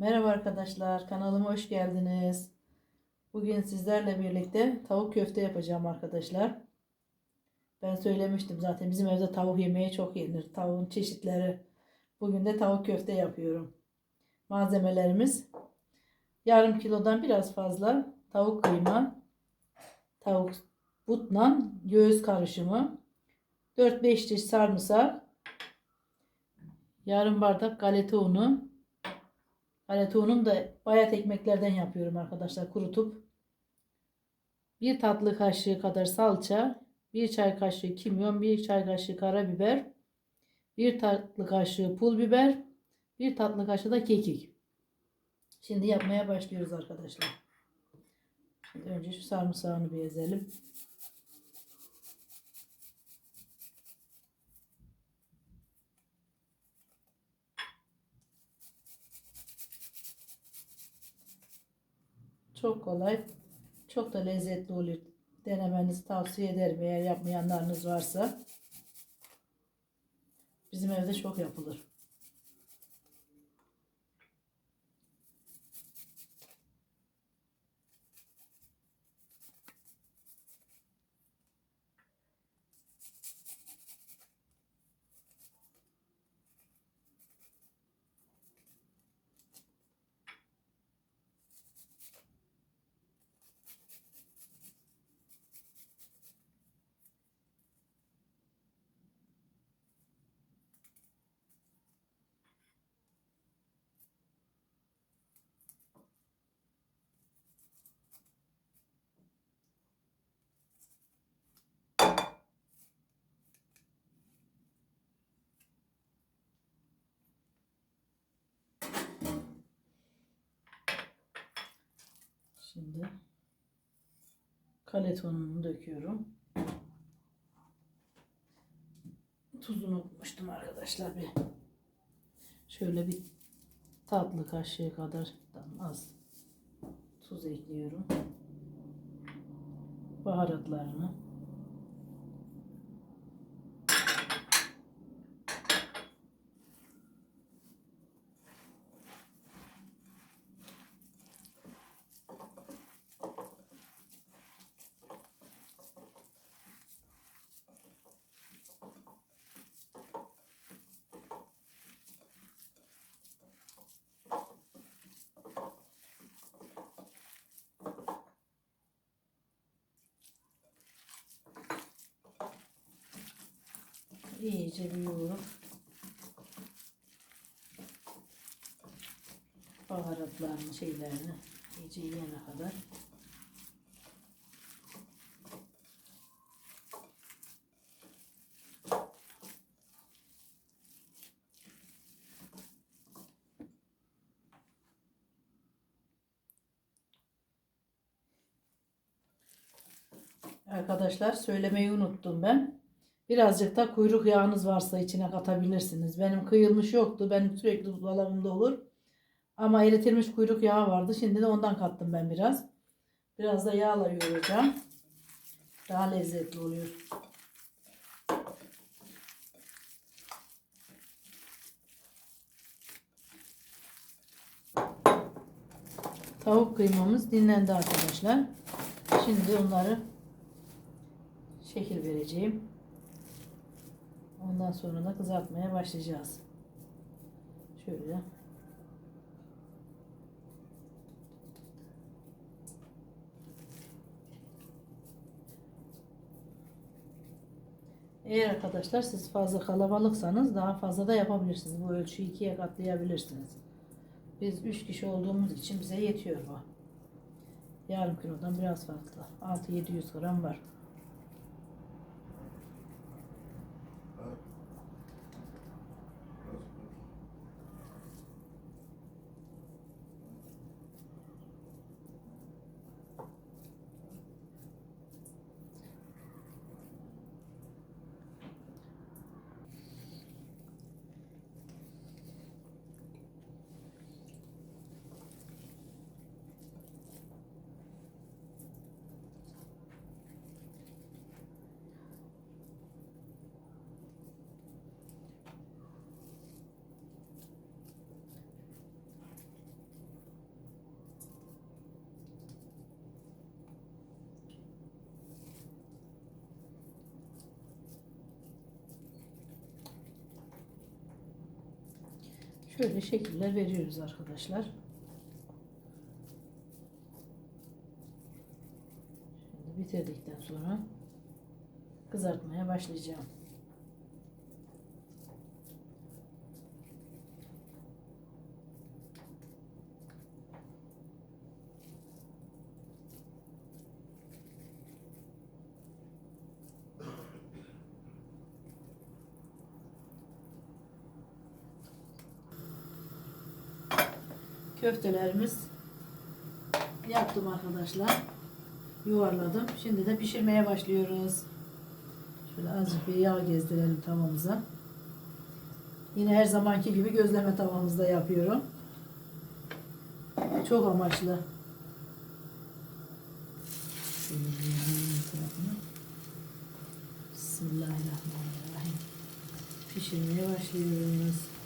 Merhaba arkadaşlar, kanalıma hoş geldiniz. Bugün sizlerle birlikte tavuk köfte yapacağım arkadaşlar. Ben söylemiştim zaten bizim evde tavuk yemeği çok yenir. Tavuğun çeşitleri. Bugün de tavuk köfte yapıyorum. Malzemelerimiz yarım kilodan biraz fazla tavuk kıyma, tavuk butla göğüs karışımı, 4-5 diş sarımsak, yarım bardak galeta unu, Galeta unum da bayat ekmeklerden yapıyorum arkadaşlar kurutup. Bir tatlı kaşığı kadar salça, bir çay kaşığı kimyon, bir çay kaşığı karabiber, bir tatlı kaşığı pul biber, bir tatlı kaşığı da kekik. Şimdi yapmaya başlıyoruz arkadaşlar. Şimdi önce şu sarımsağını bir ezelim. Çok kolay. Çok da lezzetli oluyor. Denemenizi tavsiye ederim eğer yapmayanlarınız varsa. Bizim evde çok yapılır. Şimdi kalet ununu döküyorum. Tuzunu unutmuştum arkadaşlar bir. Şöyle bir tatlı kaşığı kadar az tuz ekliyorum. Baharatlarını. İyice yoğurup baharatlarını şeylerini iyice yiyene kadar Arkadaşlar söylemeyi unuttum ben. Birazcık da kuyruk yağınız varsa içine katabilirsiniz. Benim kıyılmış yoktu. Benim sürekli dolabımda olur. Ama eritilmiş kuyruk yağı vardı. Şimdi de ondan kattım ben biraz. Biraz da yağla yoğuracağım. Daha lezzetli oluyor. Tavuk kıymamız dinlendi arkadaşlar. Şimdi onları şekil vereceğim. Ondan sonra da kızartmaya başlayacağız. Şöyle. Eğer arkadaşlar siz fazla kalabalıksanız daha fazla da yapabilirsiniz. Bu ölçüyü ikiye katlayabilirsiniz. Biz üç kişi olduğumuz için bize yetiyor bu. Yarım kilodan biraz farklı. 6-700 gram var. Şöyle şekiller veriyoruz arkadaşlar. Şimdi bitirdikten sonra kızartmaya başlayacağım. Köftelerimiz yaptım arkadaşlar. Yuvarladım. Şimdi de pişirmeye başlıyoruz. Şöyle azıcık bir yağ gezdirelim tavamıza. Yine her zamanki gibi gözleme tavamızda yapıyorum. Çok amaçlı. Bismillahirrahmanirrahim. Pişirmeye başlıyoruz.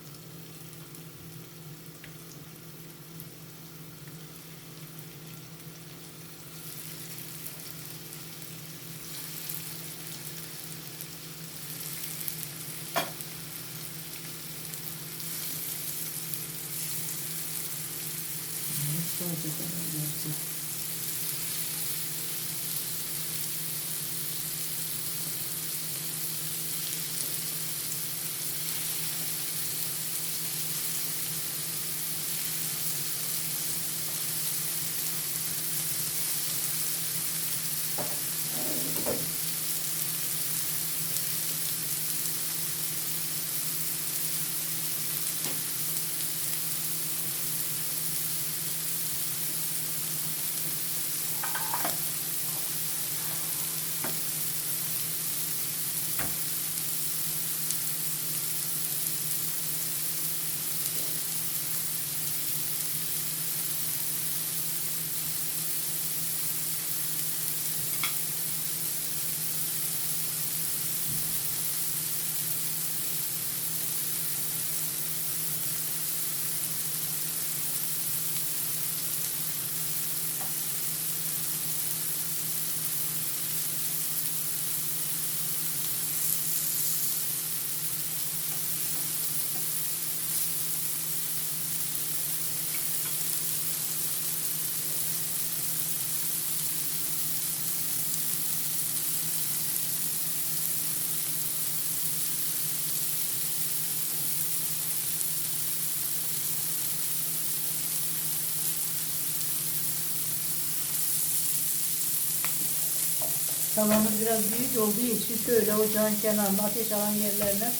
Tavamız biraz büyük olduğu için şöyle ocağın kenarına, ateş alan yerlerine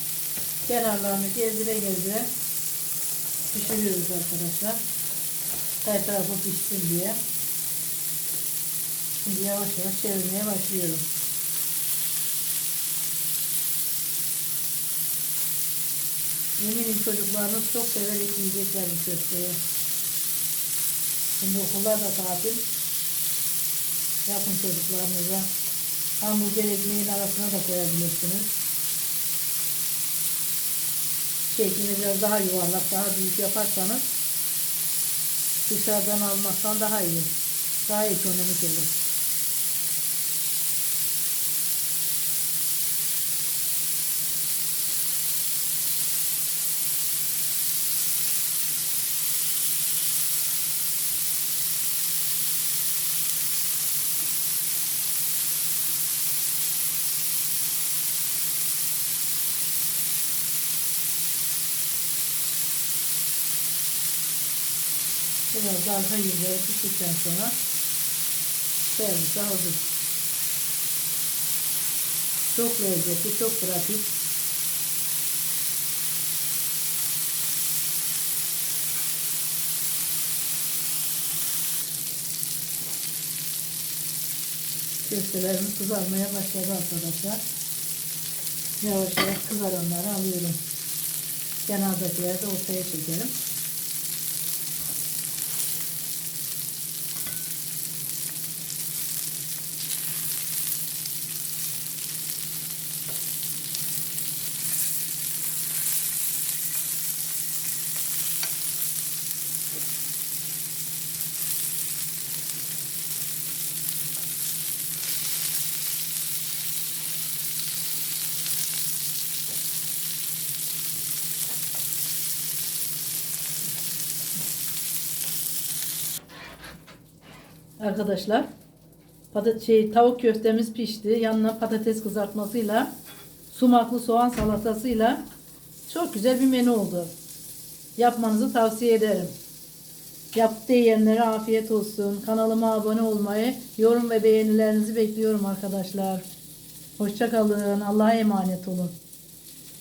kenarlarını gezdire gezdire pişiriyoruz arkadaşlar. Her tarafı pişsin diye. Şimdi yavaş yavaş çevirmeye başlıyorum. Eminim çocuklarınız çok severek yiyecekler bu köfteyi. Şimdi okullar da tatil. Yapın çocuklarınıza. Hamburger ekmeğin arasına da koyabilirsiniz. Şeklini biraz daha yuvarlak, daha büyük yaparsanız dışarıdan almaktan daha iyi. Daha ekonomik olur. Biraz arka yüzleri piştikten sonra servise hazır. Çok lezzetli, çok pratik. Köftelerimiz kızarmaya başladı arkadaşlar. Yavaş yavaş kızaranları alıyorum. Kenardakileri de ortaya çekelim. Arkadaşlar. Patat şey tavuk köftemiz pişti. Yanına patates kızartmasıyla sumaklı soğan salatasıyla çok güzel bir menü oldu. Yapmanızı tavsiye ederim. Yaptığı yiyenlere afiyet olsun. Kanalıma abone olmayı, yorum ve beğenilerinizi bekliyorum arkadaşlar. Hoşçakalın. Allah'a emanet olun.